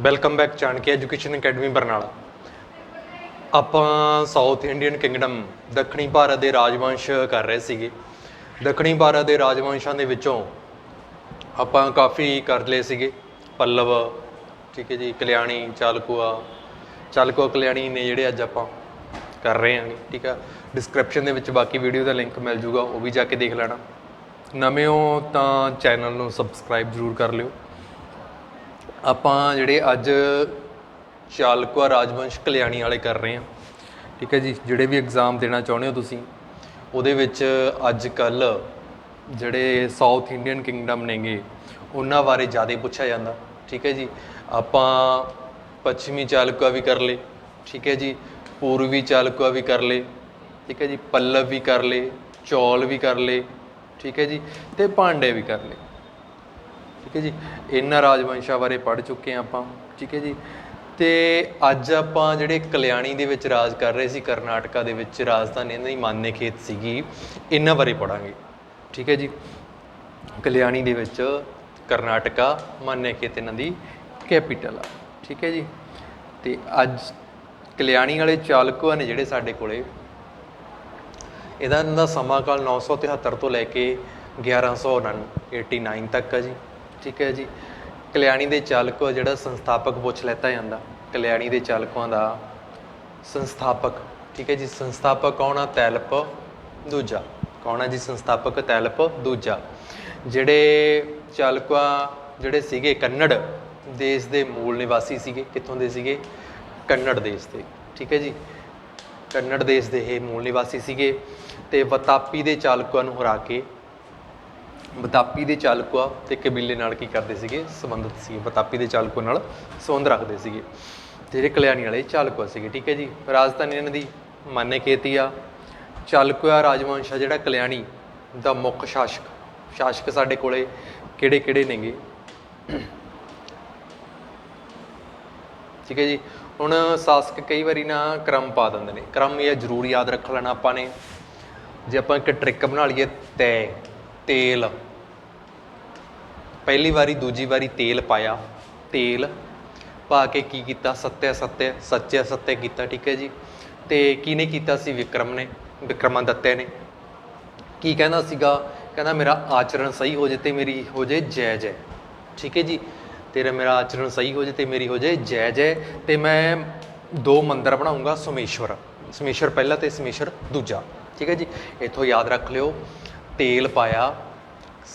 Welcome back Chanakya education academy Barnala ਆਪਾਂ south Indian Kingdom ਦੱਖਣੀ ਭਾਰਤ ਦੇ ਰਾਜਵੰਸ਼ ਕਰ ਰਹੇ ਸੀਗੇ। ਦੱਖਣੀ ਭਾਰਤ ਦੇ ਰਾਜਵੰਸ਼ਾਂ ਦੇ ਵਿੱਚੋਂ ਆਪਾਂ ਕਾਫੀ ਕਰ ਲਏ ਸੀਗੇ। ਪੱਲਵ, ਠੀਕ ਹੈ ਜੀ, ਕਲਿਆਣੀ, ਚਾਲਕੂਆ। ਚਾਲਕੂਆ, ਕਲਿਆਣੀ ਨੇ ਜਿਹੜੇ ਅੱਜ ਆਪਾਂ ਕਰ ਰਹੇ ਹਾਂ ਠੀਕ ਆ। ਡਿਸਕ੍ਰਿਪਸ਼ਨ ਦੇ ਵਿੱਚ ਬਾਕੀ ਵੀਡੀਓ ਦਾ ਲਿੰਕ ਮਿਲ ਜੂਗਾ, ਉਹ ਵੀ ਜਾ ਕੇ ਦੇਖ ਲੈਣਾ। ਨਵੇਂ ਹੋ ਤਾਂ ਚੈਨਲ ਨੂੰ ਸਬਸਕ੍ਰਾਈਬ ਜ਼ਰੂਰ ਕਰ ਲਿਓ। ਆਪਾਂ ਜਿਹੜੇ ਅੱਜ ਚਾਲਕਵਾ ਰਾਜਵੰਸ਼ ਕਲਿਆਣੀ ਵਾਲੇ ਕਰ ਰਹੇ ਹਾਂ। ਠੀਕ ਹੈ ਜੀ, ਜਿਹੜੇ ਵੀ ਐਗਜ਼ਾਮ ਦੇਣਾ ਚਾਹੁੰਦੇ ਹੋ ਤੁਸੀਂ, ਉਹਦੇ ਵਿੱਚ ਅੱਜ ਕੱਲ ਜਿਹੜੇ ਸਾਊਥ ਇੰਡੀਅਨ ਕਿੰਗਡਮ ਨੇਗੇ, ਉਹਨਾਂ ਬਾਰੇ ਜ਼ਿਆਦਾ ਪੁੱਛਿਆ ਜਾਂਦਾ। ਠੀਕ ਹੈ ਜੀ, ਆਪਾਂ ਪੱਛਮੀ ਚਾਲਕਵਾ ਵੀ ਕਰ ਲਏ। ਠੀਕ ਹੈ ਜੀ, ਪੂਰਬੀ ਚਾਲਕਵਾ ਵੀ ਕਰ ਲਏ। ਠੀਕ ਹੈ ਜੀ, ਪੱਲਵ ਵੀ ਕਰ ਲਏ, ਚੌਲ ਵੀ ਕਰ ਲਏ। ਠੀਕ ਹੈ ਜੀ, ਤੇ ਪਾਂਡੇ ਵੀ ਕਰ ਲਏ। ਠੀਕ ਹੈ ਜੀ? ਇਹਨਾਂ ਰਾਜਵੰਸ਼ਾਂ ਬਾਰੇ ਪੜ੍ਹ ਚੁੱਕੇ ਹਾਂ ਆਪਾਂ, ਠੀਕ ਹੈ ਜੀ? ਤੇ ਅੱਜ ਆਪਾਂ ਜਿਹੜੇ ਕਲਿਆਣੀ ਦੇ ਵਿੱਚ ਰਾਜ ਕਰ ਰਹੇ ਸੀ, ਕਰਨਾਟਕਾ ਦੇ ਵਿੱਚ ਰਾਜਧਾਨੀ, ਇਹਨਾਂ ਦੀ ਮਾਨੇ ਖੇਤ ਸੀਗੀ, ਇਹਨਾਂ ਬਾਰੇ ਪੜਾਂਗੇ ਠੀਕ ਹੈ ਜੀ? ਕਲਿਆਣੀ ਦੇ ਵਿੱਚ ਕਰਨਾਟਕਾ, ਮਾਨੇ ਖੇਤ ਇਹਨਾਂ ਦੀ ਕੈਪੀਟਲ ਆ, ਠੀਕ ਹੈ ਜੀ? ਤੇ ਅੱਜ ਕਲਿਆਣੀ ਵਾਲੇ ਚਾਲਕੂਆ ਨੇ ਜਿਹੜੇ ਸਾਡੇ ਕੋਲੇ ਇਹਦਾ ਇਹਨਾਂ ਦਾ ਸਮਾਂ-ਕਾਲ 973 ਤੋਂ ਲੈ ਕੇ 1189 ਤੱਕ ਆ ਜੀ। ਠੀਕ ਹੈ ਜੀ। ਕਲਿਆਣੀ ਦੇ ਚਾਲਕੋ ਜਿਹੜਾ ਸੰਸਥਾਪਕ ਪੁੱਛ ਲੈਤਾ ਜਾਂਦਾ। ਕਲਿਆਣੀ ਦੇ ਚਾਲਕਾਂ ਦਾ ਸੰਸਥਾਪਕ। ਠੀਕ ਹੈ ਜੀ, ਸੰਸਥਾਪਕ ਕੌਣ ਆ? ਤੈਲਪ ਦੂਜਾ। ਕੌਣ ਆ ਜੀ? ਸੰਸਥਾਪਕ ਤੈਲਪ ਦੂਜਾ। ਜਿਹੜੇ ਚਾਲਕਾ ਜਿਹੜੇ ਸੀਗੇ ਕੰਨੜ, ਦੇਸ਼ ਦੇ ਮੂਲ ਨਿਵਾਸੀ ਸੀਗੇ। ਕਿੱਥੋਂ ਦੇ ਸੀਗੇ? ਕੰਨੜ ਦੇਸ਼ ਦੇ। ਠੀਕ ਹੈ ਜੀ। ਕੰਨੜ ਦੇਸ਼ ਦੇ ਇਹ ਮੂਲ ਨਿਵਾਸੀ ਸੀਗੇ ਤੇ ਵਤਾਪੀ ਦੇ ਚਾਲਕਾਂ ਨੂੰ ਹਰਾ ਕੇ ਵਤਾਪੀ ਦੇ ਚਾਲਕਾ ਤੇ ਕਬੀਲੇ ਨਾਲ ਕੀ ਕਰਦੇ ਸੀਗੇ? ਸੰਬੰਧਿਤ ਸੀਗੇ, ਵਤਾਪੀ ਦੇ ਚਾਲਕੋ ਨਾਲ ਸੰਬੰਧ ਰੱਖਦੇ ਸੀਗੇ। ਤੇ ਜਿਹੜੇ ਕਲਿਆਣੀ ਵਾਲੇ ਚਾਲਕਾ ਸੀਗੇ, ਠੀਕ ਹੈ ਜੀ? ਰਾਜਧਾਨੀ ਇਹਨਾਂ ਦੀ ਮਾਨੇ ਖੇਤੀ ਆ। ਚਾਲਕਾ ਰਾਜਵੰਸ਼ ਆ ਜਿਹੜਾ ਕਲਿਆਣੀ ਦਾ ਮੁੱਖ ਸ਼ਾਸਕ। ਸ਼ਾਸਕ ਸਾਡੇ ਕੋਲੇ ਕਿਹੜੇ ਕਿਹੜੇ ਨੇਗੇ? ਠੀਕ ਹੈ ਜੀ? ਹੁਣ ਸ਼ਾਸਕ ਕਈ ਵਾਰੀ ਨਾ ਕ੍ਰਮ ਪਾ ਦਿੰਦੇ ਨੇ। ਕ੍ਰਮ ਇਹ ਜ਼ਰੂਰ ਯਾਦ ਰੱਖ ਲੈਣਾ ਆਪਾਂ ਨੇ। ਜੇ ਆਪਾਂ ਇੱਕ ਟ੍ਰਿਕ ਬਣਾ ਲਈਏ, ਤੈ, ਤੇਲ। ਪਹਿਲੀ ਵਾਰੀ, ਦੂਜੀ ਵਾਰੀ ਤੇਲ ਪਾਇਆ। ਤੇਲ ਪਾ ਕੇ ਕੀ ਕੀਤਾ? ਸਤਿਆ ਸਤਿਆ, ਸੱਚਿਆ, ਸਤਿਆ ਕੀਤਾ, ਠੀਕ ਹੈ ਜੀ। ਤੇ ਕਿਹਨੇ ਕੀਤਾ ਸੀ? ਵਿਕਰਮ ਨੇ, ਵਿਕਰਮਾਦਿੱਤਿਆ ਨੇ। ਕੀ ਕਹਿੰਦਾ ਸੀਗਾ? ਕਹਿੰਦਾ, ਮੇਰਾ ਆਚਰਣ ਸਹੀ ਹੋ ਜੇ ਤੇ ਮੇਰੀ ਹੋ ਜੇ ਜੈ ਜੈ। ਠੀਕ ਹੈ ਜੀ? ਤੇਰਾ, ਮੇਰਾ ਆਚਰਣ ਸਹੀ ਹੋ ਜੇ ਤੇ ਮੇਰੀ ਹੋ ਜੇ ਜੈ ਜੈ। ਤੇ ਮੈਂ ਦੋ ਮੰਦਰ ਬਣਾਉਂਗਾ, ਸੋਮੇਸ਼ਵਰ। ਸੋਮੇਸ਼ਵਰ ਪਹਿਲਾ ਤੇ ਸੋਮੇਸ਼ਵਰ ਦੂਜਾ। ਠੀਕ ਹੈ ਜੀ? ਇਥੋਂ ਯਾਦ ਰੱਖ ਲਿਓ। ਤੇਲ ਪਾਇਆ,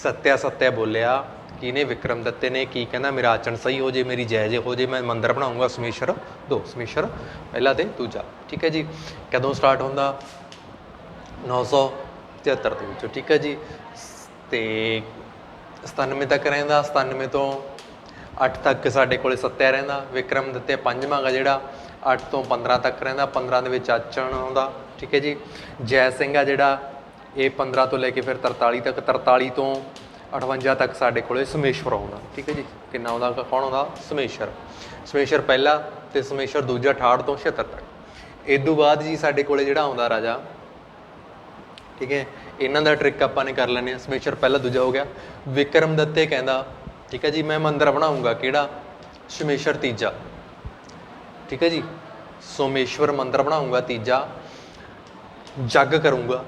ਸਤਿਆ ਸਤਿਆ ਬੋਲਿਆ। ਕਿਹਨੇ ਵਿਕਰਮ ਦੱਤੇ ਨੇ, ਕੀ ਕਹਿੰਦਾ, ਮੇਰਾ ਆਚਰਣ ਸਹੀ ਹੋ ਜੇ, ਮੇਰੀ ਜੈ ਜੇ ਹੋ ਜੇ, ਮੈਂ ਮੰਦਰ ਬਣਾਉਂਗਾ, ਸਮੇਸ਼ਰ, ਦੋ, ਸਮੇਸ਼ਰ, ਪਹਿਲਾ ਤੇ ਦੂਜਾ, ਠੀਕ ਹੈ ਜੀ? ਕਦੋਂ ਸਟਾਰਟ ਹੁੰਦਾ? 973 ਦੇ ਵਿੱਚੋਂ, ਠੀਕ ਹੈ ਜੀ? ਤੇ 97 ਤੱਕ ਰਹਿੰਦਾ 97 ਤੋਂ 8 ਤੱਕ ਸਾਡੇ ਕੋਲੇ ਸੱਤਿਆ ਰਹਿੰਦਾ, ਵਿਕਰਮ ਦਿੱਤੇ ਪੰਜਵਾਂ ਗਾ ਜਿਹੜਾ 8 ਤੋਂ 15 ਤੱਕ ਰਹਿੰਦਾ 15 ਦੇ ਵਿੱਚ ਆਚਣ ਆਉਂਦਾ, ਠੀਕ ਹੈ ਜੀ? ਜੈ ਸਿੰਘ ਆ ਜਿਹੜਾ, ਇਹ 15 ਤੋਂ ਲੈ ਕੇ ਫਿਰ 43 ਤੱਕ 43 ਤੋਂ 58 ਤੱਕ ਸਾਡੇ ਕੋਲੇ ਸਮੇਸ਼ਵਰ ਆਉਂਦਾ ਠੀਕ ਹੈ ਜੀ? ਕਿੰਨਾ ਆਉਂਦਾ? ਕੌਣ ਆਉਂਦਾ? ਸਮੇਸ਼ਵਰ ਸਮੇਸ਼ਵਰ ਪਹਿਲਾ ਤੇ ਸਮੇਸ਼ਵਰ ਦੂਜਾ 68 ਤੋਂ 76 ਤੱਕ। ਇਸ ਤੋਂ ਬਾਅਦ ਜੀ ਸਾਡੇ ਕੋਲੇ ਜਿਹੜਾ ਆਉਂਦਾ ਰਾਜਾ, ਠੀਕ ਹੈ? ਇਹਨਾਂ ਦਾ ਟ੍ਰਿਕ ਆਪਾਂ ਨੇ ਕਰ ਲੈਣੇ ਆ ਸਮੇਸ਼ਰ ਪਹਿਲਾ, ਦੂਜਾ ਹੋ ਗਿਆ। ਵਿਕਰਮ ਦੱਤੇ ਕਹਿੰਦਾ, ਠੀਕ ਹੈ ਜੀ, ਮੈਂ ਮੰਦਰ ਬਣਾਉਂਗਾ। ਕਿਹੜਾ? ਸਮੇਸ਼ਰ ਤੀਜਾ। ਠੀਕ ਹੈ ਜੀ? ਸੋਮੇਸ਼ਵਰ ਮੰਦਰ ਬਣਾਉਂਗਾ, ਤੀਜਾ। ਜੱਗ ਕਰੂੰਗਾ।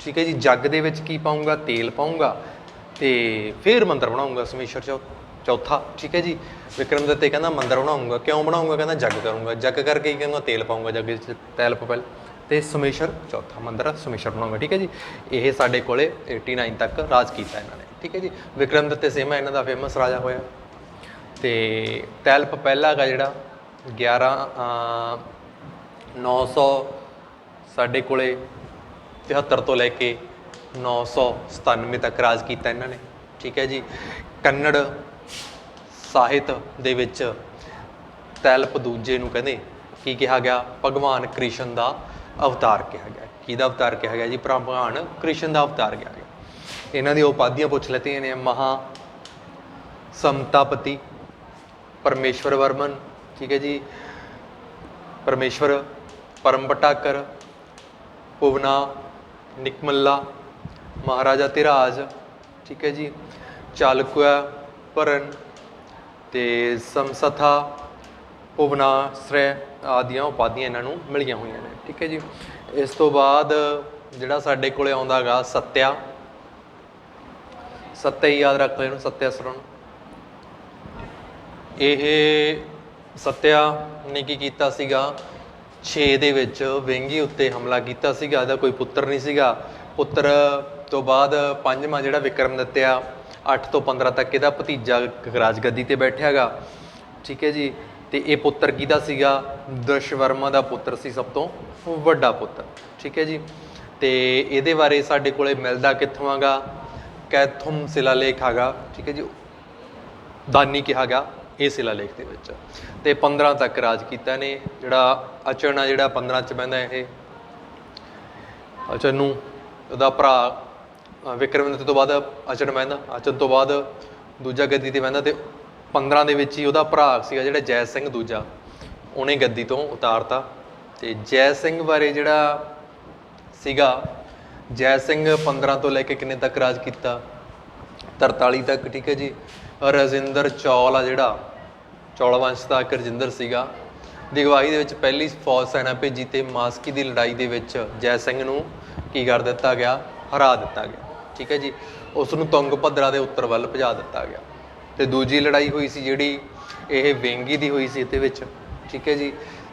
ਠੀਕ ਹੈ ਜੀ? ਜੱਗ ਦੇ ਵਿੱਚ ਕੀ ਪਾਉਂਗਾ? ਤੇਲ ਪਾਉਂਗਾ। ਤੇ ਫਿਰ ਮੰਦਰ ਬਣਾਉਂਗਾ ਸਮੇਸ਼ਰ ਚੌ ਚੌਥਾ ਠੀਕ ਹੈ ਜੀ? ਵਿਕਰਮ ਦੱਤੇ ਕਹਿੰਦਾ ਮੰਦਰ ਬਣਾਉਂਗਾ। ਕਿਉਂ ਬਣਾਉਂਗਾ? ਕਹਿੰਦਾ ਜੱਗ ਕਰੂੰਗਾ। ਜੱਗ ਕਰਕੇ ਕੀ ਕਹਿੰਦਾ ਤੇਲ ਪਾਉਂਗਾ ਜੱਗ ਵਿੱਚ ਤੇਲ ਪਪਲ ਤੇ ਸਮੇਸ਼ਰ ਚੌਥਾ ਮੰਦਰ ਸਮੇਸ਼ਰ ਬਣਾਉਂਗਾ ਠੀਕ ਹੈ ਜੀ? ਇਹ ਸਾਡੇ ਕੋਲੇ 89 ਤੱਕ ਰਾਜ ਕੀਤਾ ਇਹਨਾਂ ਨੇ ਠੀਕ ਹੈ ਜੀ? ਵਿਕਰਮ ਦੱਤੇ ਸੇਮਾ ਇਹਨਾਂ ਦਾ ਫੇਮਸ ਰਾਜਾ ਹੋਇਆ। ਤੇ ਤੈਲਪ ਪਹਿਲਾ ਗਾ ਜਿਹੜਾ 11 ਅ, 900 ਸਾਡੇ ਕੋਲੇ 73 ਤੋਂ ਲੈ ਕੇ 997 ਤੱਕ ਰਾਜ ਕੀਤਾ ਇਹਨਾਂ ਨੇ, ਠੀਕ ਹੈ ਜੀ। ਕੰਨੜ ਸਾਹਿਤ ਦੇ ਵਿੱਚ ਤੈਲਪ ਦੂਜੇ ਨੂੰ ਕਹਿੰਦੇ, ਕੀ ਕਿਹਾ ਗਿਆ? ਭਗਵਾਨ ਕ੍ਰਿਸ਼ਨ ਦਾ ਅਵਤਾਰ ਕਿਹਾ ਗਿਆ। ਕਿਹਦਾ ਅਵਤਾਰ ਕਿਹਾ ਗਿਆ ਜੀ? ਭਗਵਾਨ ਕ੍ਰਿਸ਼ਨ ਦਾ ਅਵਤਾਰ ਕਿਹਾ ਗਿਆ। ਇਹਨਾਂ ਦੀ ਉਪਾਧੀਆਂ ਪੁੱਛ ਲੈਤੀਆਂ ਨੇ, ਮਹਾ ਸਮਤਾਪਤੀ ਪਰਮੇਸ਼ਵਰ ਵਰਮਨ, ਠੀਕ ਹੈ ਜੀ। ਪਰਮੇਸ਼ਵਰ ਪਰਮ ਪਟਾਕਰ ਭੁਵਨਾ ਨਿਕਮੱਲਾ ਮਹਾਰਾਜਾ ਧਿਰਾਜ, ਠੀਕ ਹੈ ਜੀ ਚਾਲਕੁਆ ਪਰਨ ਤੇ ਸਮਸਥਾ ਭੁਵਨਾਸ੍ਰੈ ਆਦੀਆਂ ਉਪਾਧੀਆਂ ਇਹਨਾਂ ਨੂੰ ਮਿਲੀਆਂ ਹੋਈਆਂ ਨੇ, ਠੀਕ ਹੈ ਜੀ। ਇਸ ਤੋਂ ਬਾਅਦ ਜਿਹੜਾ ਸਾਡੇ ਕੋਲੇ ਆਉਂਦਾਗਾ ਸਤਿਆ ਸੱਤਿਆ ਹੀ ਯਾਦ ਰੱਖ ਲੈਣ, ਸੱਤਿਆ ਸਰਣ। ਇਹ ਸੱਤਿਆ ਨੇ ਕੀ ਕੀਤਾ ਸੀਗਾ? 6 ਦੇ ਵਿੱਚ ਵੈਂਗੀ ਉੱਤੇ ਹਮਲਾ ਕੀਤਾ ਸੀਗਾ, ਇਹਦਾ ਕੋਈ ਪੁੱਤਰ ਨਹੀਂ ਸੀਗਾ। ਪੁੱਤਰ ਤੋਂ ਬਾਅਦ ਪੰਜਵਾਂ ਜਿਹੜਾ ਵਿਕਰਮ ਦਿੱਤਿਆ 8 ਤੋਂ 15 ਤੱਕ ਇਹਦਾ ਭਤੀਜਾ ਰਾਜਗੱਦੀ ਤੇ ਬੈਠਿਆਗਾ ਠੀਕ ਹੈ ਜੀ? ਤੇ ਇਹ ਪੁੱਤਰ ਕਿਹਦਾ ਸੀਗਾ? ਦਸ਼ਵਰਮਾ ਦਾ ਪੁੱਤਰ ਸੀ ਸਭ ਤੋਂ ਵੱਡਾ ਪੁੱਤਰ। ਠੀਕ ਹੈ ਜੀ? ਤੇ ਇਹਦੇ ਬਾਰੇ ਸਾਡੇ ਕੋਲੇ ਮਿਲਦਾ ਕਿੱਥੋਂ ਆਗਾ? ਕੈਥੁਮ ਸ਼ਿਲਾਲੇਖ ਆਗਾ। ਠੀਕ ਹੈ ਜੀ? ਦਾਨੀ ਕਿਹਾ ਗਿਆ ਇਹ ਸ਼ਿਲਾਲੇਖ ਦੇ ਵਿੱਚ। ਤੇ 15 ਤੱਕ ਰਾਜ ਕੀਤਾ ਨੇ। ਜਿਹੜਾ ਅਚਨ ਆ ਜਿਹੜਾ 15 ਚ ਬਹਿੰਦਾ ਇਹ। ਅਚਨ ਨੂੰ ਉਹਦਾ ਭਰਾ ਅ, ਤੋਂ ਬਾਅਦ ਅਚਨ ਬਹਿੰਦਾ ਅਚਨ ਤੋਂ ਬਾਅਦ ਦੂਜਾ ਗੱਦੀ ਤੇ ਬਹਿੰਦਾ ਤੇ 15 ਦੇ ਵਿੱਚ ਹੀ ਉਹਦਾ ਭਰਾ ਸੀਗਾ ਜਿਹੜਾ ਜੈ ਸਿੰਘ ਦੂਜਾ ਉਹਨੇ ਗੱਦੀ ਤੋਂ ਉਤਾਰਤਾ। ਤੇ ਜੈ ਸਿੰਘ ਬਾਰੇ ਜਿਹੜਾ ਸੀਗਾ ਜੈ ਸਿੰਘ 15 ਤੋਂ ਲੈ ਕੇ ਕਿੰਨੇ ਤੱਕ ਰਾਜ ਕੀਤਾ? 43 ਤੱਕ ਠੀਕ ਹੈ ਜੀ। ਰਜਿੰਦਰ ਚੌਲ ਆ ਜਿਹੜਾ ਚੌਲ ਵੰਸ਼ ਦਾ ਇੱਕ ਰਜਿੰਦਰ ਸੀਗਾ। ਦੀ ਅਗਵਾਈ ਦੇ ਵਿੱਚ ਪਹਿਲੀ ਫੌਜ ਸੈਨਾ ਭੇਜੀ ਤੇ ਮਾਸਕੀ ਦੀ ਲੜਾਈ ਦੇ ਵਿੱਚ ਜੈ ਸਿੰਘ ਨੂੰ ਕੀ ਕਰ ਦਿੱਤਾ ਗਿਆ? ਹਰਾ ਦਿੱਤਾ ਗਿਆ। ਠੀਕ ਹੈ ਜੀ ਉਸ ਨੂੰ ਤੁੰਗ ਭਦਰਾ ਦੇ ਉੱਤਰ ਵੱਲ ਭਜਾ ਦਿੱਤਾ ਗਿਆ। ਤੇ ਦੂਜੀ ਲੜਾਈ ਹੋਈ ਸੀ ਜਿਹੜੀ, ਇਹ ਵੇਂਗੀ ਦੀ ਹੋਈ ਸੀ ਇਹਦੇ ਵਿੱਚ, ਠੀਕ ਹੈ ਜੀ,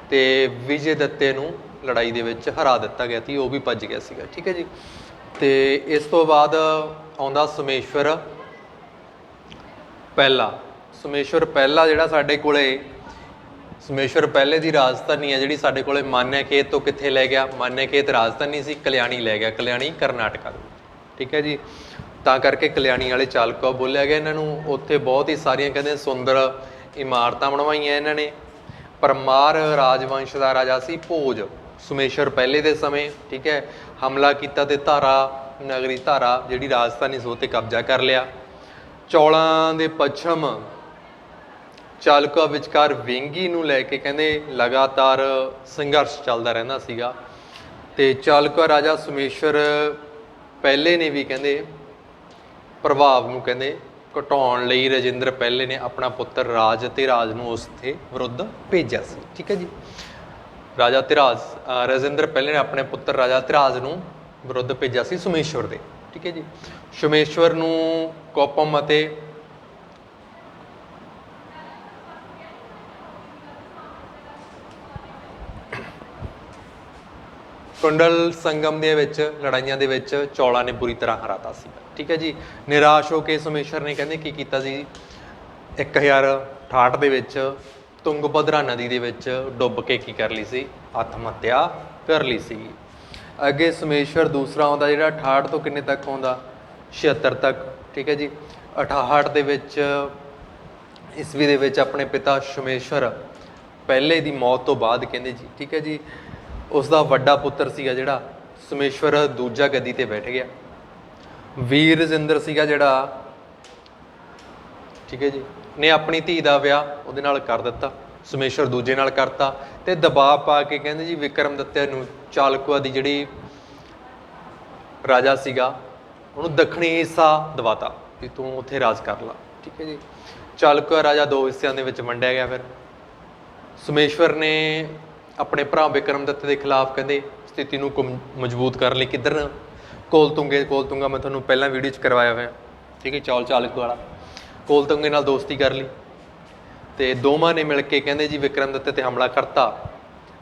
ਤੇ ਵਿਜੇ ਦੱਤੇ ਨੂੰ ਲੜਾਈ ਦੇ ਵਿੱਚ ਹਰਾ ਦਿੱਤਾ ਗਿਆ ਸੀ, ਉਹ ਵੀ ਭੱਜ ਗਿਆ ਸੀਗਾ, ਠੀਕ ਹੈ ਜੀ। ਤੇ ਇਸ ਤੋਂ ਬਾਅਦ ਆਉਂਦਾ ਸੁਮੇਸ਼ਵਰ ਪਹਿਲਾ। ਸੁਮੇਸ਼ਵਰ ਪਹਿਲਾ ਜਿਹੜਾ ਸਾਡੇ ਕੋਲੇ, ਸੁਮੇਸ਼ਵਰ ਪਹਿਲੇ ਦੀ ਰਾਜਧਾਨੀ ਹੈ ਜਿਹੜੀ ਸਾਡੇ ਕੋਲੇ ਮਾਨਿਆਖੇਤ ਤੋਂ ਕਿੱਥੇ ਲੈ ਗਿਆ? ਮਾਨਿਆਖੇਤ ਰਾਜਧਾਨੀ ਸੀ, ਕਲਿਆਣੀ ਲੈ ਗਿਆ, ਕਲਿਆਣੀ ਕਰਨਾਟਕਾ ਦੇ ਠੀਕ ਹੈ ਜੀ। ਤਾਂ ਕਰਕੇ ਕਲਿਆਣੀ ਵਾਲੇ ਚਾਲਕਾ ਬੋਲਿਆ ਗਿਆ ਇਹਨਾਂ ਨੂੰ, ਉੱਥੇ ਬਹੁਤ ਹੀ ਸਾਰੀਆਂ ਕਹਿੰਦੇ ਸੁੰਦਰ ਇਮਾਰਤਾਂ ਬਣਵਾਈਆਂ ਇਹਨਾਂ ਨੇ। ਪਰਮਾਰ ਰਾਜਵੰਸ਼ ਦਾ ਰਾਜਾ ਸੀ, ਭੋਜ ਸੁਮੇਸ਼ਵਰ ਪਹਿਲੇ ਦੇ ਸਮੇਂ, ਠੀਕ ਹੈ। ਹਮਲਾ ਕੀਤਾ ਤੇ ਧਾਰਾ, ਨਗਰੀ ਧਾਰਾ ਜਿਹੜੀ ਰਾਜਧਾਨੀ ਸੀ ਤੇ ਕਬਜ਼ਾ ਕਰ ਲਿਆ। ਚੌਲਾਂ ਦੇ ਪੱਛਮ ਚਾਲਕਾ ਵਿਚਕਾਰ ਵੇਂਗੀ ਨੂੰ ਲੈ ਕੇ ਕਹਿੰਦੇ ਲਗਾਤਾਰ ਸੰਘਰਸ਼ ਚੱਲਦਾ ਰਹਿੰਦਾ ਸੀਗਾ। ਤੇ ਚਾਲਕਾ ਰਾਜਾ ਸੁਮੇਸ਼ਵਰ ਪਹਿਲੇ ਨੇ ਵੀ ਕਹਿੰਦੇ, ਪ੍ਰਭਾਵ ਨੂੰ ਕਹਿੰਦੇ, ਘਟਾਉਣ ਲਈ ਰਜਿੰਦਰ ਪਹਿਲੇ ਨੇ ਆਪਣਾ ਪੁੱਤਰ ਰਾਜ ਅਤੇ ਰਾਜ ਨੂੰ ਉਸ 'ਤੇ ਵਿਰੁੱਧ ਭੇਜਿਆ ਸੀ। ਠੀਕ ਹੈ ਜੀ? ਰਾਜਾ ਧਿਰਾਜ ਅਹ ਰਜਿੰਦਰ ਪਹਿਲੇ ਨੇ ਆਪਣੇ ਪੁੱਤਰ ਰਾਜਾ ਧਿਰਾਜ ਨੂੰ ਵਿਰੁੱਧ ਭੇਜਿਆ ਸੀ ਸੁਮੇਸ਼ਵਰ ਦੇ। ਠੀਕ ਹੈ ਜੀ? ਸੁਮੇਸ਼ਵਰ ਨੂੰ ਕੋਪਮ ਅਤੇ ਕੁੰਡਲ ਸੰਗਮ ਦੇ ਵਿੱਚ, ਲੜਾਈਆਂ ਦੇ ਵਿੱਚ ਚੌਲਾ ਨੇ ਬੁਰੀ ਤਰ੍ਹਾਂ ਹਰਾਤਾ ਸੀ। ਠੀਕ ਹੈ ਜੀ? ਨਿਰਾਸ਼ ਹੋ ਕੇ ਸੁਮੇਸ਼ਰ ਨੇ ਕਹਿੰਦੇ, ਕੀ ਕੀਤਾ ਸੀ? 1068 ਦੇ ਵਿੱਚ ਤੁੰਗਭਦਰਾ ਨਦੀ ਦੇ ਵਿੱਚ ਡੁੱਬ ਕੇ ਕੀ ਕਰ ਲਈ ਸੀ? ਆਤਮ ਹੱਤਿਆ ਕਰ ਲਈ ਸੀ। ਅੱਗੇ ਸੁਮੇਸ਼ਵਰ ਦੂਸਰਾ ਆਉਂਦਾ, ਜਿਹੜਾ 68 ਤੋਂ ਕਿੰਨੇ ਤੱਕ ਆਉਂਦਾ? 76 ਤੱਕ। ਠੀਕ ਹੈ ਜੀ? 68 ਦੇ ਵਿੱਚ, ਈਸਵੀ ਦੇ ਵਿੱਚ ਆਪਣੇ ਪਿਤਾ ਸੁਮੇਸ਼ਵਰ ਪਹਿਲੇ ਦੀ ਮੌਤ ਤੋਂ ਬਾਅਦ ਕਹਿੰਦੇ ਜੀ। ਠੀਕ ਹੈ ਜੀ? ਉਸ ਦਾ ਵੱਡਾ ਪੁੱਤਰ ਸੀਗਾ ਜਿਹੜਾ ਸਮੇਸ਼ਵਰ ਦੂਜਾ ਗੱਦੀ ਤੇ ਬੈਠ ਗਿਆ। ਵੀਰ ਰਜਿੰਦਰ ਸੀਗਾ ਜਿਹੜਾ, ਠੀਕ ਹੈ ਜੀ, ਨੇ ਆਪਣੀ ਧੀ ਦਾ ਵਿਆਹ ਉਹਦੇ ਨਾਲ ਕਰ ਦਿੱਤਾ, ਸਮੇਸ਼ਵਰ ਦੂਜੇ ਨਾਲ ਕਰਤਾ ਤੇ ਦਬਾਅ ਪਾ ਕੇ ਕਹਿੰਦੇ ਜੀ ਵਿਕਰਮ ਦੱਤੇ ਨੂੰ ਚਾਲਕੂਆ ਦੀ ਜਿਹੜੀ ਰਾਜਾ ਸੀਗਾ, ਉਹਨੂੰ ਦੱਖਣੀ ਹਿੱਸਾ ਦਵਾਤਾ ਵੀ ਤੂੰ ਉੱਥੇ ਰਾਜ ਕਰ ਲਾ, ਠੀਕ ਹੈ ਜੀ। ਚਾਲਕੂਆ ਰਾਜਾ ਦੋ ਹਿੱਸਿਆਂ ਦੇ ਵਿੱਚ ਵੰਡਿਆ ਗਿਆ ਫਿਰ। ਸਮੇਸ਼ਵਰ ਨੇ ਆਪਣੇ ਭਰਾ ਵਿਕਰਮ ਵਿਕਰਮਦੱਤ ਦੇ ਖਿਲਾਫ ਕਹਿੰਦੇ ਸਥਿਤੀ ਨੂੰ ਕਮ- ਮਜ਼ਬੂਤ ਕਰਨ ਲਈ ਕਿੱਧਰ ਕੋਲਤੁੰਗੇ ਕੋਲਤੁੰਗਾ ਮੈਂ ਤੁਹਾਨੂੰ ਪਹਿਲਾਂ ਵੀਡੀਓ 'ਚ ਕਰਵਾਇਆ ਹੋਇਆ। ਠੀਕ ਹੈ, ਚੌਲ ਚਾਲਕ ਵਾਲਾ ਕੋਲਤੁੰਗੇ ਨਾਲ ਦੋਸਤੀ ਕਰ ਲਈ। ਤੇ ਦੋਵਾਂ ਨੇ ਮਿਲ ਕੇ ਕਹਿੰਦੇ ਜੀ ਵਿਕਰਮ ਵਿਕਰਮਦੱਤ ਤੇ ਹਮਲਾ ਕਰਤਾ।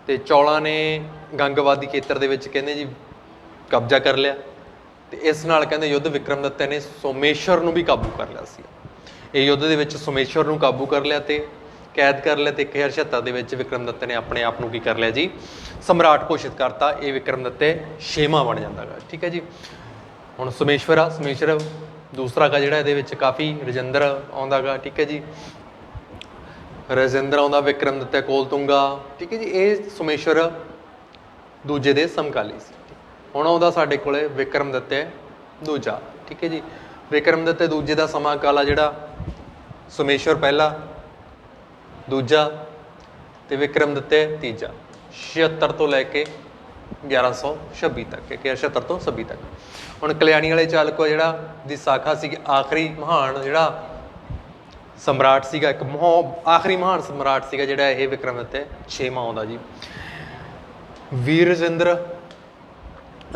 ਤੇ ਚੌਲਾਂ ਨੇ ਗੰਗਵਾਦੀ ਖੇਤਰ ਦੇ ਵਿੱਚ ਕਹਿੰਦੇ ਜੀ ਕਬਜ਼ਾ ਕਰ ਲਿਆ। ਤੇ ਇਸ ਨਾਲ ਕਹਿੰਦੇ ਯੁੱਧ ਵਿਕਰਮ ਵਿਕਰਮਦੱਤ ਨੇ ਸੋਮੇਸ਼ਵਰ ਨੂੰ ਵੀ ਕਾਬੂ ਕਰ ਲਿਆ ਸੀ। ਇਹ ਯੁੱਧ ਦੇ ਵਿੱਚ ਸੋਮੇਸ਼ਵਰ ਨੂੰ ਕਾਬੂ ਕਰ ਲਿਆ ਤੇ ਕੈਦ ਕਰ ਲਿਆ ਤੇ 1076 ਦੇ ਵਿੱਚ ਵਿਕਰਮਦੱਤ ਨੇ ਆਪਣੇ ਆਪ ਨੂੰ ਕੀ ਕਰ ਲਿਆ ਜੀ? ਸਮਰਾਟ ਘੋਸ਼ਿਤ ਕਰਤਾ, ਇਹ ਵਿਕਰਮਦੱਤੇ ਛੇਵਾਂ ਬਣ ਜਾਂਦਾਗਾ ਠੀਕ ਹੈ ਜੀ? ਹੁਣ ਸੋਮੇਸ਼ਵਰ ਆ ਸੋਮੇਸ਼ਵਰ ਦੂਸਰਾ ਕਾ ਜਿਹੜਾ ਇਹਦੇ ਵਿੱਚ ਕਾਫੀ ਰਜਿੰਦਰ ਆਉਂਦਾਗਾ ਠੀਕ ਹੈ ਜੀ? ਰਜਿੰਦਰ ਆਉਂਦਾ ਵਿਕਰਮਦੱਤੇ ਕੋਲਤੁੰਗਾ ਠੀਕ ਹੈ ਜੀ? ਇਹ ਸੋਮੇਸ਼ਵਰ ਦੂਜੇ ਦੇ ਸਮਕਾਲੀ ਸੀ। ਹੁਣ ਆਉਂਦਾ ਸਾਡੇ ਕੋਲੇ ਵਿਕਰਮਦੱਤੇ ਦੂਜਾ, ਠੀਕ ਹੈ ਜੀ? ਵਿਕਰਮਦੱਤੇ ਦੂਜੇ ਦਾ ਸਮਾਂ ਕਾਲ ਆ ਜਿਹੜਾ ਸੋਮੇਸ਼ਵਰ ਪਹਿਲਾ ਦੂਜਾ ਤੇ ਵਿਕਰਮਦੱਤੇ ਤੀਜਾ। 76 ਤੋਂ ਲੈ ਕੇ 1126 ਤੱਕ ਕਿ 76 ਤੋਂ 26 ਤੱਕ। ਹੁਣ ਕਲਿਆਣੀ ਵਾਲੇ ਚਾਲਕੋ ਜਿਹੜਾ ਦੀ ਸਾਖਾ ਸੀ ਆਖਰੀ ਮਹਾਨ ਜਿਹੜਾ ਸਮਰਾਟ ਸੀਗਾ, ਇੱਕ ਮਹਾ ਆਖਰੀ ਮਹਾਨ ਸਮਰਾਟ ਸੀਗਾ ਜਿਹੜਾ ਇਹ ਵਿਕਰਮਾਦਿੱਤ ਛੇਵਾਂ ਆਉਂਦਾ ਜੀ। ਵੀਰ ਰਜਿੰਦਰ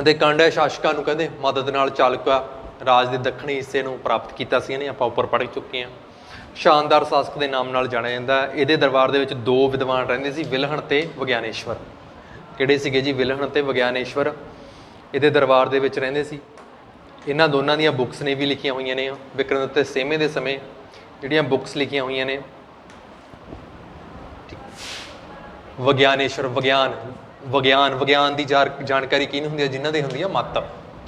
ਅਤੇ ਕਾਂਡਾ ਸ਼ਾਸਕਾਂ ਨੂੰ ਕਹਿੰਦੇ ਮਦਦ ਨਾਲ ਚਾਲੁਕਾ ਰਾਜ ਦੇ ਦੱਖਣੀ ਹਿੱਸੇ ਨੂੰ ਪ੍ਰਾਪਤ ਕੀਤਾ ਸੀ ਇਹਨੇ, ਆਪਾਂ ਉੱਪਰ ਪੜ੍ਹ ਚੁੱਕੇ ਹਾਂ। ਸ਼ਾਨਦਾਰ ਸ਼ਾਸਕ ਦੇ ਨਾਮ ਨਾਲ ਜਾਣਿਆ ਜਾਂਦਾ ਇਹਦੇ ਦਰਬਾਰ ਦੇ ਵਿੱਚ ਦੋ ਵਿਦਵਾਨ ਰਹਿੰਦੇ ਸੀ, ਵਿਲਹਣ ਤੇ ਵਿਗਿਆਨੇਸ਼ਵਰ। ਕਿਹੜੇ ਸੀਗੇ ਜੀ? ਵਿਲਹਣ ਤੇ ਵਿਗਿਆਨੇਸ਼ਵਰ। ਇਹਦੇ ਦਰਬਾਰ ਦੇ ਵਿੱਚ ਰਹਿੰਦੇ ਸੀ। ਇਹਨਾਂ ਦੋਨਾਂ ਦੀਆਂ ਬੁੱਕਸ ਨੇ ਵੀ ਲਿਖੀਆਂ ਹੋਈਆਂ ਨੇ। ਵਿਕਰਮ ਤੇ ਸੇਵੇਂ ਦੇ ਸਮੇਂ ਜਿਹੜੀਆਂ ਬੁੱਕਸ ਲਿਖੀਆਂ ਹੋਈਆਂ ਨੇ। ਵਿਗਿਆਨੇਸ਼ਵਰ, ਵਿਗਿਆਨ ਵਿਗਿਆਨ ਵਿਗਿਆਨ ਦੀ ਜਾਰ- ਜਾਣਕਾਰੀ ਕਿਹਨੂੰ ਹੁੰਦੀ ਹੈ? ਜਿਨ੍ਹਾਂ ਦੇ ਹੁੰਦੀ ਹੈ? ਮੱਤ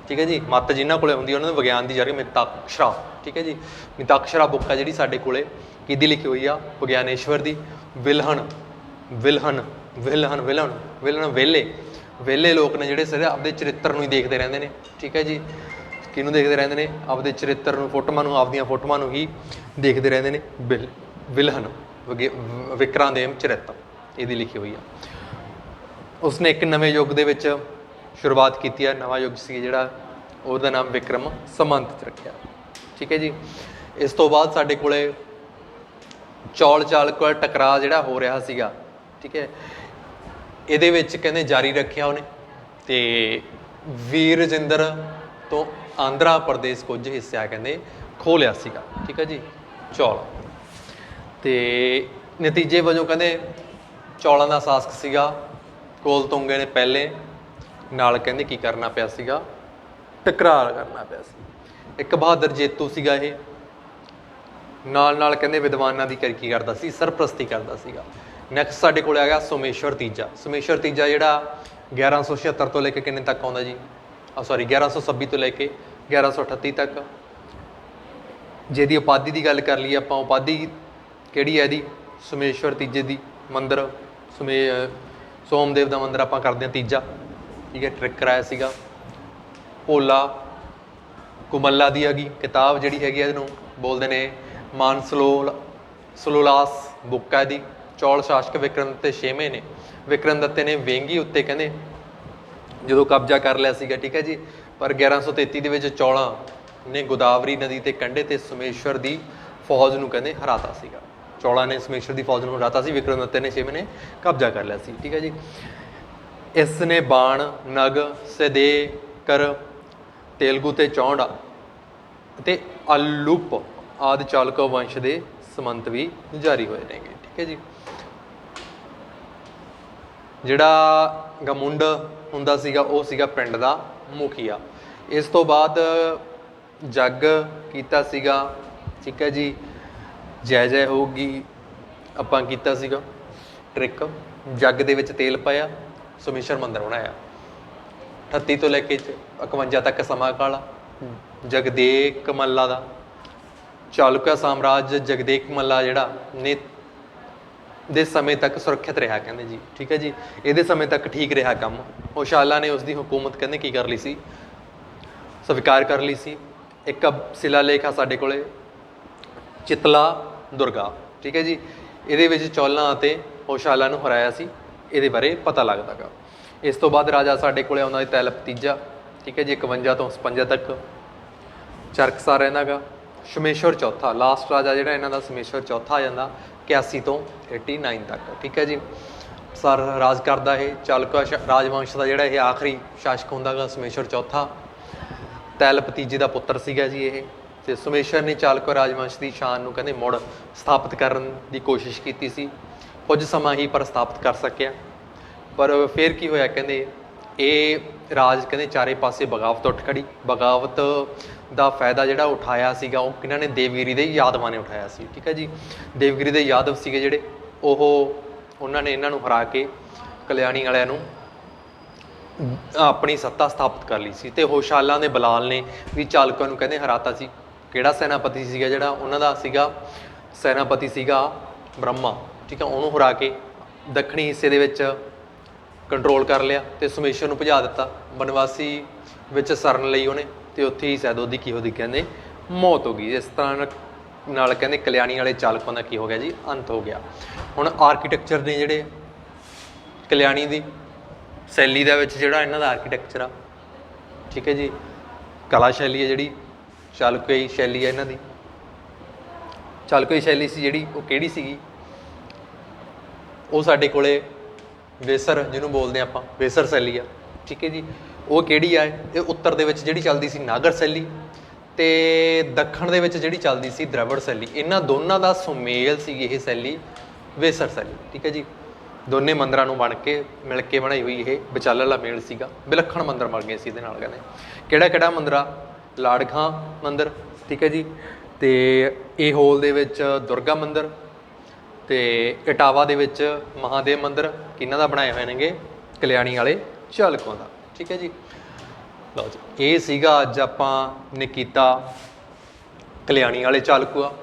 ਠੀਕ ਹੈ ਜੀ? ਮੱਤ ਜਿਨ੍ਹਾਂ ਕੋਲੇ ਹੁੰਦੀ ਹੈ ਉਹਨਾਂ ਨੂੰ ਵਿਗਿਆਨ ਦੀ ਜਾਣਕਾਰੀ ਮਿਤਾਕਸ਼ਰਾ। ਠੀਕ ਹੈ ਜੀ? ਮਿਤਾਕਸ਼ਰਾ ਬੁੱਕ ਆ ਜਿਹੜੀ ਸਾਡੇ ਕੋਲੇ। ਕਿਹਦੀ ਲਿਖੀ ਹੋਈ ਆ? ਵਿਗਿਆਨੇਸ਼ਵਰ ਦੀ। ਵਿਲਹਣ ਵਿਲਹਣ ਵਿਲਹਣ ਵਿਲਹਣ ਵਿਲਹਣ ਵੇਲੇ ਵੇਲੇ ਲੋਕ ਨੇ ਜਿਹੜੇ ਸਿਰ ਆਪਦੇ ਚਰਿੱਤਰ ਨੂੰ ਹੀ ਦੇਖਦੇ ਰਹਿੰਦੇ ਨੇ। ਠੀਕ ਹੈ ਜੀ? ਕਿਹਨੂੰ ਦੇਖਦੇ ਰਹਿੰਦੇ ਨੇ? ਆਪਦੇ ਚਰਿੱਤਰ ਨੂੰ, ਫੋਟੋਆਂ ਨੂੰ, ਆਪਦੀਆਂ ਫੋਟੋਆਂ ਨੂੰ ਹੀ ਦੇਖਦੇ ਰਹਿੰਦੇ ਨੇ। ਵਿਲ ਵਿਲਹਨ ਵਿਗੇ- ਵਿਕਰਾਂਦੇਮ ਚਰਿੱਤਰ। ਇਹਦੀ ਲਿਖੀ ਹੋਈ ਆ। ਉਸਨੇ ਇੱਕ ਨਵੇਂ ਯੁੱਗ ਦੇ ਵਿੱਚ ਸ਼ੁਰੂਆਤ ਕੀਤੀ ਹੈ ਨਵਾਂ ਯੁੱਗ ਸੀ ਜਿਹੜਾ, ਉਹਦਾ ਨਾਮ ਵਿਕਰਮ ਸਮੰਤ ਰੱਖਿਆ। ਠੀਕ ਹੈ ਜੀ? ਇਸ ਤੋਂ ਬਾਅਦ ਸਾਡੇ ਕੋਲੇ ਚੌਲ ਚਾਲ ਕੋਲ ਟਕਰਾਅ ਜਿਹੜਾ ਹੋ ਰਿਹਾ ਸੀਗਾ, ਠੀਕ ਹੈ? ਇਹਦੇ ਵਿੱਚ ਕਹਿੰਦੇ ਜਾਰੀ ਰੱਖਿਆ ਉਹਨੇ। ਤੇ ਵੀਰ ਰਜਿੰਦਰ ਤੋਂ ਆਂਧਰਾ ਪ੍ਰਦੇਸ਼ ਕੁਝ ਹਿੱਸਾ ਕਹਿੰਦੇ ਖੋਹ ਲਿਆ ਸੀਗਾ। ਠੀਕ ਹੈ ਜੀ? ਚੌਲ। ਤੇ ਨਤੀਜੇ ਵਜੋਂ ਕਹਿੰਦੇ ਚੌਲਾਂ ਦਾ ਸ਼ਾਸਕ ਸੀਗਾ, ਕੋਲ ਤੁੰਗੇ ਨੇ ਪਹਿਲੇ। ਨਾਲ ਕਹਿੰਦੇ ਕੀ ਕਰਨਾ ਪਿਆ ਸੀਗਾ? ਟਕਰਾਰ ਕਰਨਾ ਪਿਆ ਸੀ। ਇੱਕ ਬਹਾਦਰ ਜੇਤੂ ਸੀਗਾ ਇਹ। ਨਾਲ ਨਾਲ ਕਹਿੰਦੇ ਵਿਦਵਾਨਾਂ ਦੀ ਕਰ ਕੀ ਕਰਦਾ ਸੀ? ਸਰਪ੍ਰਸਤੀ ਕਰਦਾ ਸੀਗਾ। ਨੈਕਸਟ ਸਾਡੇ ਕੋਲ ਆ ਗਿਆ ਸੋਮੇਸ਼ਵਰ ਤੀਜਾ। ਸੋਮੇਸ਼ਵਰ ਤੀਜਾ ਜਿਹੜਾ 1176 ਤੋਂ ਲੈ ਕੇ ਕਿੰਨੇ ਤੱਕ ਆਉਂਦਾ ਜੀ? ਆ ਸੌਰੀ 1126 ਤੋਂ ਲੈ ਕੇ 1138 ਤੱਕ। ਜਿਹਦੀ ਉਪਾਧੀ ਦੀ ਗੱਲ ਕਰ ਲਈਏ ਆਪਾਂ, ਉਪਾਧੀ ਕਿਹੜੀ ਹੈ ਇਹਦੀ? ਸੋਮੇਸ਼ਵਰ ਤੀਜੇ ਦੀ ਮੰਦਿਰ। ਸਮੇ, ਸੋਮਦੇਵ ਦਾ ਮੰਦਿਰ ਆਪਾਂ ਕਰਦੇ ਹਾਂ ਤੀਜਾ। ਠੀਕ ਹੈ ਟ੍ਰਿਕ ਕਰਾਇਆ ਸੀਗਾ। ਭੋਲਾ ਕੁਮੱਲਾ ਦੀ ਹੈਗੀ, ਕਿਤਾਬ ਜਿਹੜੀ ਹੈਗੀ ਆ ਇਹਨੂੰ ਬੋਲਦੇ ਨੇ ਮਾਨਸਲੋਲ, ਸਲੋਲਾਸ ਬੁੱਕ ਹੈ ਦੀ। ਚੌਲ ਸ਼ਾਸਕ ਵਿਕਰਮ ਤੇ ਛੇਵੇਂ ਨੇ। ਵਿਕਰਮ ਦੱਤੇ ਨੇ ਵੇਂਗੀ ਉੱਤੇ ਕਹਿੰਦੇ, ਜਦੋਂ ਕਬਜ਼ਾ ਕਰ ਲਿਆ ਸੀਗਾ, ਠੀਕ ਹੈ ਜੀ। ਪਰ 1133 ਦੇ ਵਿੱਚ ਚੌਲਾਂ ਨੇ ਗੋਦਾਵਰੀ ਨਦੀ ਤੇ ਕੰਢੇ ਤੇ ਸਮੇਸ਼ਵਰ ਦੀ ਫੌਜ ਨੂੰ ਕਹਿੰਦੇ ਹਰਾਤਾ ਸੀਗਾ। ਚੌਲਾਂ ਨੇ ਸਮੇਸ਼ਵਰ ਦੀ ਫੌਜ ਨੂੰ ਹਰਾਤਾ ਸੀ, ਵਿਕਰਮ ਦੱਤੇ ਨੇ ਛੇਵੇਂ ਨੇ ਕਬਜ਼ਾ ਕਰ ਲਿਆ ਸੀ, ਠੀਕ ਹੈ ਜੀ। ਇਸ ਨੇ ਬਾਣ ਨਗ ਸਦੇ ਕਰ ਤੇਲਗੂ ਤੇ ਚੌਂਡਾ ਅਤੇ ਅਲੂਪ ਆਦਿ ਚਾਲਕੋ ਵੰਸ਼ ਦੇ ਸਮੰਤ ਵੀ ਜਾਰੀ ਹੋਏ ਨੇਗੇ, ਠੀਕ ਹੈ ਜੀ। ਜਿਹੜਾ ਗਮੁੰਡ ਹੁੰਦਾ ਸੀਗਾ, ਉਹ ਸੀਗਾ ਪਿੰਡ ਦਾ ਮੁਖੀਆ। ਇਸ ਤੋਂ ਬਾਅਦ ਜੱਗ ਕੀਤਾ ਸੀਗਾ, ਠੀਕ ਹੈ ਜੀ। ਜੈ ਜੈ ਹੋਊਗੀ, ਆਪਾਂ ਕੀਤਾ ਸੀਗਾ। ਟ੍ਰਿਕ। ਜੱਗ ਦੇ ਵਿੱਚ ਤੇਲ ਪਾਇਆ। ਸੁਮੇਸ਼ਰ ਮੰਦਰ ਬਣਾਇਆ। 38 ਤੋਂ ਲੈ ਕੇ 51 ਤੱਕ ਸਮਾਂ ਕਾਲ। ਜਗਦੇਕ ਮੱਲਾ ਦਾ। ਚਾਲੁਕਿਆ ਸਾਮਰਾਜ ਜਗਦੇਕ ਮੱਲਾ ਜਿਹੜਾ ਨੇ ਦੇ ਸਮੇਂ ਤੱਕ ਸੁਰੱਖਿਅਤ ਰਿਹਾ ਕਹਿੰਦੇ ਜੀ। ਠੀਕ ਹੈ ਜੀ? ਇਹਦੇ ਸਮੇਂ ਤੱਕ ਠੀਕ ਰਿਹਾ ਕੰਮ। ਹੋਸ਼ਾਲਾ ਨੇ ਉਸ ਦੀ ਹਕੂਮਤ ਕਹਿੰਦੇ ਕੀ ਕਰ ਲਈ ਸੀ? ਸਵੀਕਾਰ ਕਰ ਲਈ ਸੀ। ਇੱਕ ਸ਼ਿਲਾ ਲੇਖ ਆ ਸਾਡੇ ਕੋਲੇ। ਚਿਤਲਾ ਦੁਰਗਾ। ਠੀਕ ਹੈ ਜੀ? ਇਹਦੇ ਵਿੱਚ ਚੌਲਾਂ ਅਤੇ ਹੋਸ਼ਾਲਾ ਨੂੰ ਹਰਾਇਆ ਸੀ। ਇਹਦੇ ਬਾਰੇ ਪਤਾ ਲੱਗਦਾਗਾ ਇਸ ਤੋਂ ਬਾਅਦ ਰਾਜਾ ਸਾਡੇ ਕੋਲੇ ਆਉਂਦਾ ਹੈ ਤੈਲਪ ਤੀਜਾ, ਠੀਕ ਹੈ ਜੀ 51 ਤੋਂ 55 ਤੱਕ। ਚਰਕਸਾ ਰਹਿੰਦਾਗਾ ਸ਼ਮੇਸ਼ਵਰ ਚੌਥਾ ਲਾਸਟ ਰਾਜਾ ਜਿਹੜਾ ਇਹਨਾਂ ਦਾ ਸਮੇਸ਼ਵਰ ਚੌਥਾ ਆ ਜਾਂਦਾ 81 ਤੋਂ 89 ਤੱਕ, ਠੀਕ ਹੈ ਜੀ। ਸਰ ਰਾਜ ਕਰਦਾ ਇਹ, ਚਾਲੁਕਾ ਸ਼- ਰਾਜਵੰਸ਼ ਦਾ ਜਿਹੜਾ ਇਹ ਆਖਰੀ ਸ਼ਾਸਕ ਹੁੰਦਾਗਾ ਸਮੇਸ਼ਵਰ ਚੌਥਾ। ਤੈਲ ਤੀਜੇ ਦਾ ਪੁੱਤਰ ਸੀਗਾ ਜੀ ਇਹ। ਤੇ ਸੁਮੇਸ਼ਰ ਨੇ ਚਾਲਕਾ ਰਾਜਵੰਸ਼ ਦੀ ਸ਼ਾਨ ਨੂੰ ਕਹਿੰਦੇ ਮੁੜ ਸਥਾਪਿਤ ਕਰਨ ਦੀ ਕੋਸ਼ਿਸ਼ ਕੀਤੀ ਸੀ। ਕੁਝ ਸਮਾਂ ਹੀ ਪਰ ਕਰ ਸਕਿਆ। ਪਰ ਫਿਰ ਕੀ ਹੋਇਆ ਕਹਿੰਦੇ, ਇਹ ਰਾਜ ਕਹਿੰਦੇ ਚਾਰੇ ਪਾਸੇ ਬਗਾਵਤ ਉੱਠ ਖੜੀ। ਬਗਾਵਤ ਦਾ ਫਾਇਦਾ ਜਿਹੜਾ ਉਠਾਇਆ ਸੀਗਾ, ਉਹ ਕਿਹਨਾਂ ਨੇ ਦੇਵਗਿਰੀ ਦੇ ਯਾਦਵਾਂ ਨੇ ਉਠਾਇਆ ਸੀ, ਠੀਕ ਹੈ ਜੀ? ਦੇਵਗਿਰੀ ਦੇ ਯਾਦਵ ਸੀਗੇ ਜਿਹੜੇ, ਉਹ ਉਹਨਾਂ ਨੇ ਇਹਨਾਂ ਨੂੰ ਹਰਾ ਕੇ ਕਲਿਆਣੀ ਵਾਲਿਆਂ ਨੂੰ ਆਪਣੀ ਸੱਤਾ ਸਥਾਪਿਤ ਕਰ ਲਈ ਸੀ ਤੇ ਹੋਸ਼ਾਲਾਂ ਦੇ ਬਲਾਲ ਨੇ ਵੀ ਚਾਲਕਾਂ ਨੂੰ ਕਹਿੰਦੇ ਹਰਾਤਾ ਸੀ। ਕਿਹੜਾ ਸੈਨਾਪਤੀ ਸੀਗਾ ਜਿਹੜਾ? ਉਹਨਾਂ ਦਾ ਸੀਗਾ, ਸੈਨਾਪਤੀ ਸੀਗਾ ਬ੍ਰਹਮਾ। ਠੀਕ ਆ, ਉਹਨੂੰ ਹਰਾ ਕੇ ਦੱਖਣੀ ਹਿੱਸੇ ਦੇ ਵਿੱਚ ਕੰਟਰੋਲ ਕਰ ਲਿਆ ਤੇ ਸੁਮੇਸ਼ਰ ਨੂੰ ਭਜਾ ਦਿੱਤਾ। ਬਨਵਾਸੀ ਵਿੱਚ ਸਰਨ ਲਈ ਉਹਨੇ ਤੇ ਉੱਥੇ ਹੀ ਸ਼ਾਇਦ ਉਹਦੀ ਕੀ ਉਹਦੀ ਕਹਿੰਦੇ, ਮੌਤ ਹੋ ਗਈ। ਇਸ ਤਰ੍ਹਾਂ ਨਾਲ- ਕਹਿੰਦੇ ਕਲਿਆਣੀ ਵਾਲੇ ਚਾਲਕਾਂ ਦਾ ਕੀ ਹੋ ਗਿਆ ਜੀ? ਅੰਤ ਹੋ ਗਿਆ। ਹੁਣ ਆਰਕੀਟੈਕਚਰ ਨੇ ਜਿਹੜੇ ਕਲਿਆਣੀ ਦੀ ਸ਼ੈਲੀ ਦੇ ਵਿੱਚ ਜਿਹੜਾ ਇਹਨਾਂ ਦਾ ਆਰਕੀਟੈਕਚਰ ਆ, ਠੀਕ ਹੈ ਜੀ? ਕਲਾ ਸ਼ੈਲੀ ਹੈ ਜਿਹੜੀ ਚਾਲੁਕਿਆਈ ਸ਼ੈਲੀ ਹੈ ਇਹਨਾਂ ਦੀ। ਚਾਲਕੋਈ ਸ਼ੈਲੀ ਸੀ ਜਿਹੜੀ, ਉਹ ਕਿਹੜੀ ਸੀਗੀ? ਉਹ ਸਾਡੇ ਕੋਲੇ ਵੇਸਰ, ਜਿਹਨੂੰ ਬੋਲਦੇ ਆ ਆਪਾਂ, ਵੇਸਰ ਸ਼ੈਲੀ ਆ। ਠੀਕ ਹੈ ਜੀ? ਉਹ ਕਿਹੜੀ ਆ ਇਹ? ਉੱਤਰ ਦੇ ਵਿੱਚ ਜਿਹੜੀ ਚੱਲਦੀ ਸੀ ਨਾਗਰ ਸ਼ੈਲੀ ਤੇ ਦੱਖਣ ਦੇ ਵਿੱਚ ਜਿਹੜੀ ਚੱਲਦੀ ਸੀ ਦ੍ਰਵੜ ਸ਼ੈਲੀ। ਇਹਨਾਂ ਦੋਨਾਂ ਦਾ ਸੁਮੇਲ ਸੀ ਇਹ ਸ਼ੈਲੀ, ਵੇਸਰ ਸ਼ੈਲੀ। ਠੀਕ ਹੈ ਜੀ? ਦੋਨੇ ਮੰਦਰਾਂ ਨੂੰ ਬਣ ਕੇ, ਮਿਲ ਕੇ ਬਣਾਈ ਹੋਈ ਇਹ ਵਿਚਾਲਲਾ ਮੇਲ ਸੀਗਾ। ਵਿਲੱਖਣ ਮੰਦਰ ਬਣ ਗਏ ਸੀ ਇਹਦੇ ਨਾਲ ਕਹਿੰਦੇ। ਕਿਹੜਾ ਕਿਹੜਾ ਮੰਦਰ? ਆ ਲਾੜਖਾਂ ਮੰਦਰ। ਠੀਕ ਹੈ ਜੀ? ਤੇ ਇਹ ਹੋਲ ਦੇ ਵਿੱਚ ਦੁਰਗਾ ਮੰਦਰ ਤੇ ਇਟਾਵਾ ਦੇ ਵਿੱਚ ਮਹਾਦੇਵ ਮੰਦਿਰ ਕਿਹਨਾਂ ਦਾ ਬਣਾਏ ਹੋਏ ਨੇਗੇ? ਕਲਿਆਣੀ ਵਾਲੇ ਝਲਕੋਂ ਦਾ। ਠੀਕ ਹੈ ਜੀ? ਲਓ ਜੀ, ਇਹ ਸੀਗਾ ਅੱਜ ਆਪਾਂ ਨੇ ਕੀਤਾ ਕਲਿਆਣੀ ਵਾਲੇ ਚਾਲਕੂਆ